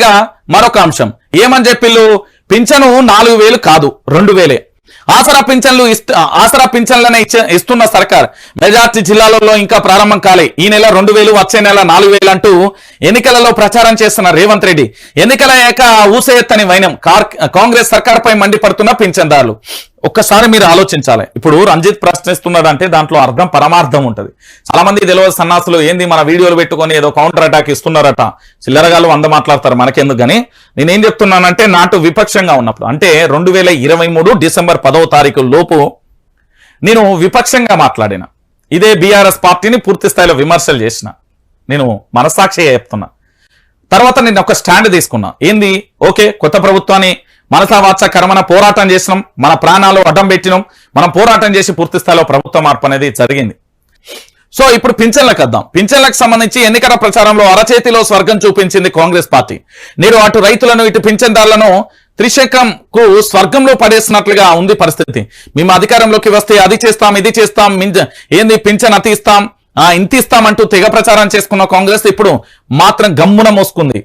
గా మరొక అంశం. ఏమని చెప్పిళ్ళు పింఛను నాలుగు వేలు కాదు రెండు వేలే. ఆసరా పింఛన్లు ఆసరా పింఛన్లనే ఇస్తున్న సర్కార్. మెజార్టీ జిల్లాలలో ఇంకా ప్రారంభం కాలే. ఈ నెల రెండు వేలు వచ్చే నెల నాలుగు వేలు అంటూ ఎన్నికలలో ప్రచారం చేస్తున్న రేవంత్ రెడ్డి. ఎన్నికల ఏక ఊసేయత్తని వైనం. కార్- కాంగ్రెస్ సర్కార్పై మండిపడుతున్న పింఛన్దారులు. ఒక్కసారి మీరు ఆలోచించాలి. ఇప్పుడు రంజిత్ ప్రశ్నిస్తున్నాడంటే దాంట్లో అర్థం పరమార్థం ఉంటుంది. చాలా మంది తెలియదు సన్నాసులు ఏంది మన వీడియోలు పెట్టుకొని ఏదో కౌంటర్ అటాక్ ఇస్తున్నారట. చిల్లరగాళ్ళు వంద మాట్లాడతారు మనకెందుకు కానీ నేనేం చెప్తున్నానంటే నాటు విపక్షంగా ఉన్నప్పుడు. అంటే రెండు వేల ఇరవై మూడు డిసెంబర్ పదవ తారీఖు లోపు నేను విపక్షంగా మాట్లాడిన. ఇదే బీఆర్ఎస్ పార్టీని పూర్తి స్థాయిలో విమర్శలు చేసిన. నేను మనసాక్షిగా చెప్తున్నా. తర్వాత నేను ఒక స్టాండ్ తీసుకున్నా. ఏంది? ఓకే కొత్త ప్రభుత్వాన్ని మనసా వాచ కర్మన పోరాటం చేసినాం. మన ప్రాణాలు అడ్డం పెట్టినాం. మనం పోరాటం చేసి పూర్తి స్థాయిలో ప్రభుత్వ మార్పు అనేది జరిగింది. సో ఇప్పుడు పింఛన్లకు వద్దాం. పింఛన్లకు సంబంధించి ఎన్నికల ప్రచారంలో అరచేతిలో స్వర్గం చూపించింది కాంగ్రెస్ పార్టీ. నేడు అటు రైతులను ఇటు పింఛన్దారులను త్రిశంకంకు స్వర్గంలో పడేసినట్లుగా ఉంది పరిస్థితి. మేము అధికారంలోకి వస్తే అది చేస్తాం ఇది చేస్తాం ఏంది పింఛన్ అతి ఇస్తాం ఆ ఇంత ఇస్తామంటూ తెగ ప్రచారం చేసుకున్న కాంగ్రెస్ ఇప్పుడు మాత్రం గమ్మున మోసుకుంది.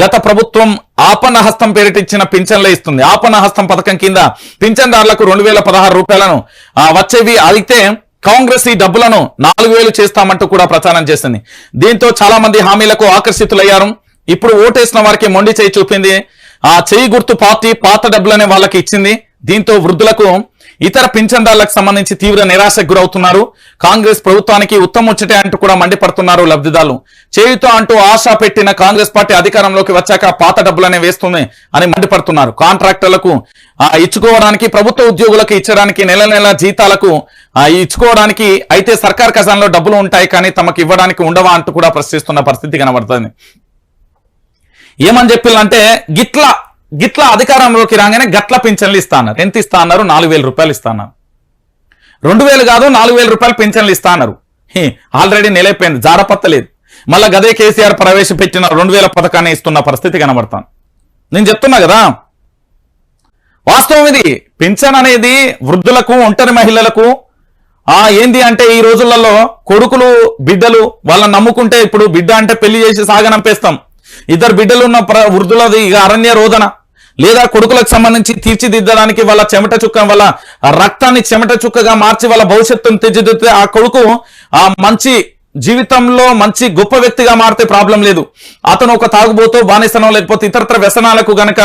గత ప్రభుత్వం ఆపన్న హస్తం పేరిటిచ్చిన పింఛన్లే ఇస్తుంది. ఆపన్న హస్తం పథకం కింద పింఛన్దారులకు రెండు వేల పదహారు రూపాయలను వచ్చేవి అయితే కాంగ్రెస్ ఈ డబ్బులను నాలుగు వేలు చేస్తామంటూ కూడా ప్రచారం చేసింది. దీంతో చాలా మంది హామీలకు ఆకర్షితులయ్యారు. ఇప్పుడు ఓటేసిన వారికి మొండి చేయి చూపింది. ఆ చేయి గుర్తు పార్టీ పాత డబ్బులనే వాళ్ళకి ఇచ్చింది. దీంతో వృద్ధులకు ఇతర పింఛన్దారులకు సంబంధించి తీవ్ర నిరాశకు గురవుతున్నారు. కాంగ్రెస్ ప్రభుత్వానికి ఉత్తముచ్చటే అంటూ కూడా మండిపడుతున్నారు లబ్ధిదారులు. చేయుతో అంటూ ఆశ పెట్టిన కాంగ్రెస్ పార్టీ అధికారంలోకి వచ్చాక పాత డబ్బులనే వేస్తుంది అని మండిపడుతున్నారు. కాంట్రాక్టర్లకు ఇచ్చుకోవడానికి ప్రభుత్వ ఉద్యోగులకు ఇచ్చడానికి నెల నెల జీతాలకు ఇచ్చుకోవడానికి అయితే సర్కార్ ఖజానాలో డబ్బులు ఉంటాయి కానీ తమకు ఇవ్వడానికి ఉండవా అంటూ కూడా ప్రశ్నిస్తున్న పరిస్థితి కనబడుతుంది. ఏమని చెప్పిల్లంటే గిట్లా గిట్ల అధికారంలోకి రాగానే గట్ల పింఛన్లు ఇస్తా అన్నారు ఎంత ఇస్తా అన్నారు నాలుగు వేల రూపాయలు ఇస్తా అన్నారు రెండు వేలు కాదు నాలుగు వేల రూపాయలు పింఛన్లు ఇస్తా అన్నారు ఆల్రెడీ నెలైపోయింది జారపత్తలేదు. మళ్ళా గదే కేసీఆర్ ప్రవేశపెట్టిన రెండు వేల పథకాన్ని ఇస్తున్న పరిస్థితి కనబడతాను. నేను చెప్తున్నా కదా. వాస్తవం ఇది. పింఛన్ అనేది వృద్ధులకు ఒంటరి మహిళలకు ఆ ఏంది అంటే ఈ రోజులలో కొడుకులు బిడ్డలు వాళ్ళని నమ్ముకుంటే ఇప్పుడు బిడ్డ అంటే పెళ్ళి చేసి సాగనంపేస్తాం. ఇద్దరు బిడ్డలు ఉన్న ప్ర- వృద్ధులది ఇక అరణ్య రోదన. లేదా కొడుకులకు సంబంధించి తీర్చిదిద్దడానికి వాళ్ళ చెమట చుక్క వాళ్ళ రక్తాన్ని చెమట చుక్కగా మార్చి వాళ్ళ భవిష్యత్తును తీర్చిదిద్దితే ఆ కొడుకు ఆ మంచి జీవితంలో మంచి గొప్ప వ్యక్తిగా మారితే ప్రాబ్లం లేదు. అతను ఒక తాగుబోతో బానిసనం లేకపోతే ఇతరత్ర వ్యసనాలకు గనక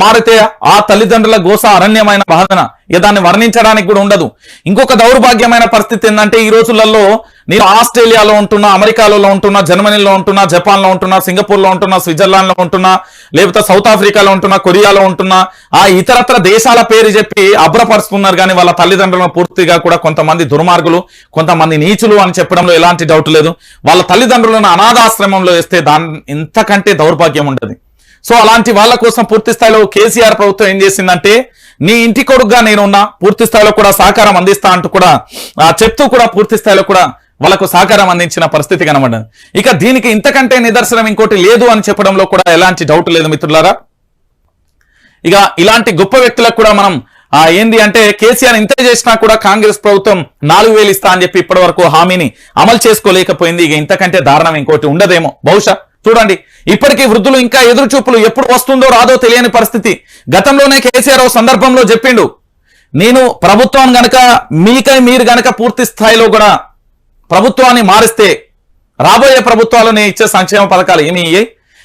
మారితే ఆ తల్లిదండ్రుల గోస అరణ్యమైన బాధన ఇక దాన్ని వర్ణించడానికి కూడా ఉండదు. ఇంకొక దౌర్భాగ్యమైన పరిస్థితి ఏంటంటే ఈ రోజులలో నేను ఆస్ట్రేలియాలో ఉంటున్నా అమెరికాలో ఉంటున్నా జర్మనీలో ఉంటున్నా జపాన్లో ఉంటున్నా సింగపూర్లో ఉంటున్నా స్విట్జర్లాండ్లో ఉంటున్నా లేకపోతే సౌత్ ఆఫ్రికాలో ఉంటున్నా కొరియాలో ఉంటున్నా ఆ ఇతరత్ర దేశాల పేరు చెప్పి అభ్రపరుస్తున్నారు కానీ వాళ్ళ తల్లిదండ్రులను పూర్తిగా కూడా కొంతమంది దుర్మార్గులు కొంతమంది నీచులు అని చెప్పడంలో ఎలాంటి డౌట్ లేదు. వాళ్ళ తల్లిదండ్రులను అనాథాశ్రమంలో వేస్తే దాని ఇంతకంటే దౌర్భాగ్యం ఉండదు. సో అలాంటి వాళ్ళ కోసం పూర్తి స్థాయిలో కేసీఆర్ ప్రభుత్వం ఏం చేసిందంటే నీ ఇంటి కొడుకుగా నేనున్నా పూర్తి స్థాయిలో కూడా సహకారం అందిస్తా అంటూ కూడా చెప్తూ కూడా పూర్తి స్థాయిలో కూడా వాళ్ళకు సహకారం అందించిన పరిస్థితి కనబడింది ఇక దీనికి ఇంతకంటే నిదర్శనం ఇంకోటి లేదు అని చెప్పడంలో కూడా ఎలాంటి డౌట్ లేదు మిత్రులారా? ఇక ఇలాంటి గొప్ప వ్యక్తులకు కూడా మనం ఆ ఏంది అంటే కేసీఆర్ ఇంత చేసినా కూడా కాంగ్రెస్ ప్రభుత్వం నాలుగు వేలు ఇస్తా అని చెప్పి ఇప్పటి వరకు హామీని అమలు చేసుకోలేకపోయింది. ఇక ఇంతకంటే దారుణం ఇంకోటి ఉండదేమో. బహుశా చూడండి ఇప్పటికీ వృద్ధులు ఇంకా ఎదురుచూపులు ఎప్పుడు వస్తుందో రాదో తెలియని పరిస్థితి. గతంలోనే కేసీఆర్ ఓ సందర్భంలో చెప్పిండు నేను ప్రభుత్వం గనక మీకై మీరు గనక పూర్తి స్థాయిలో కూడా ప్రభుత్వాన్ని మారిస్తే రాబోయే ప్రభుత్వాలు నేను ఇచ్చే సంక్షేమ పథకాలు ఏమి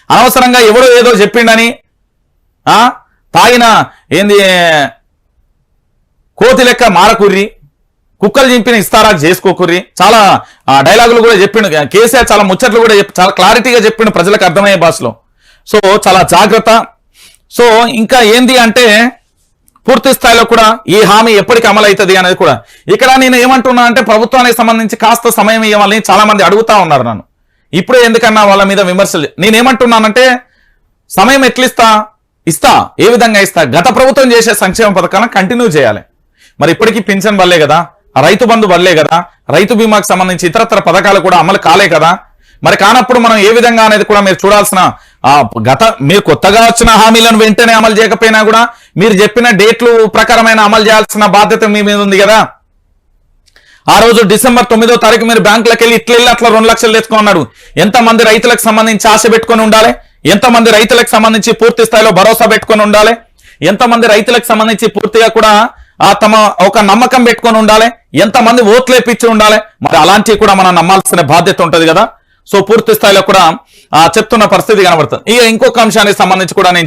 అనవసరంగా ఎవడో ఏదో చెప్పిండని ఆ తాగిన ఏంది కోతి లెక్క మారకుర్రి కుక్కలు చింపిన ఇస్తారా చేసుకోకుర్రి చాలా ఆ, డైలాగులు కూడా చెప్పిండు. కేసీఆర్ చాలా ముచ్చట్లు కూడా చాలా క్లారిటీగా చెప్పిండు ప్రజలకు అర్థమయ్యే భాషలో. సో చాలా జాగ్రత్త. సో ఇంకా ఏంది అంటే పూర్తి స్థాయిలో కూడా ఈ హామీ ఎప్పటికి అమలు అవుతుంది అనేది కూడా. ఇక్కడ నేను ఏమంటున్నా అంటే ప్రభుత్వానికి సంబంధించి కాస్త సమయం ఇవ్వాలని చాలా మంది అడుగుతా ఉన్నారు నన్ను. ఇప్పుడే ఎందుకన్నా వాళ్ళ మీద విమర్శలు నేనేమంటున్నానంటే సమయం ఎట్లిస్తా? ఇస్తా. ఏ విధంగా ఇస్తా? గత ప్రభుత్వం చేసే సంక్షేమ పథకాలను కంటిన్యూ చేయాలి. మరి ఇప్పటికీ పింఛన్ వల్లే కదా. రైతు బంధు వల్లే కదా రైతు బీమాకు సంబంధించి ఇతరత్ర పథకాలు కూడా అమలు కాలే కదా. మరి కానప్పుడు మనం ఏ విధంగా అనేది కూడా మీరు చూడాల్సిన ఆ గత మీరు కొత్తగా వచ్చిన హామీలను వెంటనే అమలు చేయకపోయినా కూడా మీరు చెప్పిన డేట్లు ప్రకారమైన అమలు చేయాల్సిన బాధ్యత మీ మీద ఉంది కదా. ఆ రోజు డిసెంబర్ తొమ్మిదో తారీఖు మీరు బ్యాంకులకు వెళ్ళి ఇట్లా వెళ్ళి అట్లా రెండు లక్షలు తెచ్చుకున్నాడు ఎంతమంది రైతులకు సంబంధించి ఆశ పెట్టుకొని ఉండాలి? ఎంతమంది రైతులకు సంబంధించి పూర్తి స్థాయిలో భరోసా పెట్టుకొని ఉండాలి? ఎంతమంది రైతులకు సంబంధించి పూర్తిగా కూడా ఆ తమ ఒక నమ్మకం పెట్టుకొని ఉండాలి. ఎంతమంది ఓట్లేపించి ఉండాలి. మరి అలాంటివి కూడా మనం నమ్మాల్సిన బాధ్యత ఉంటది కదా. సో పూర్తి స్థాయిలో కూడా ఆ చెప్తున్న పరిస్థితి కనబడుతుంది. ఇక ఇంకొక అంశానికి సంబంధించి కూడా నేను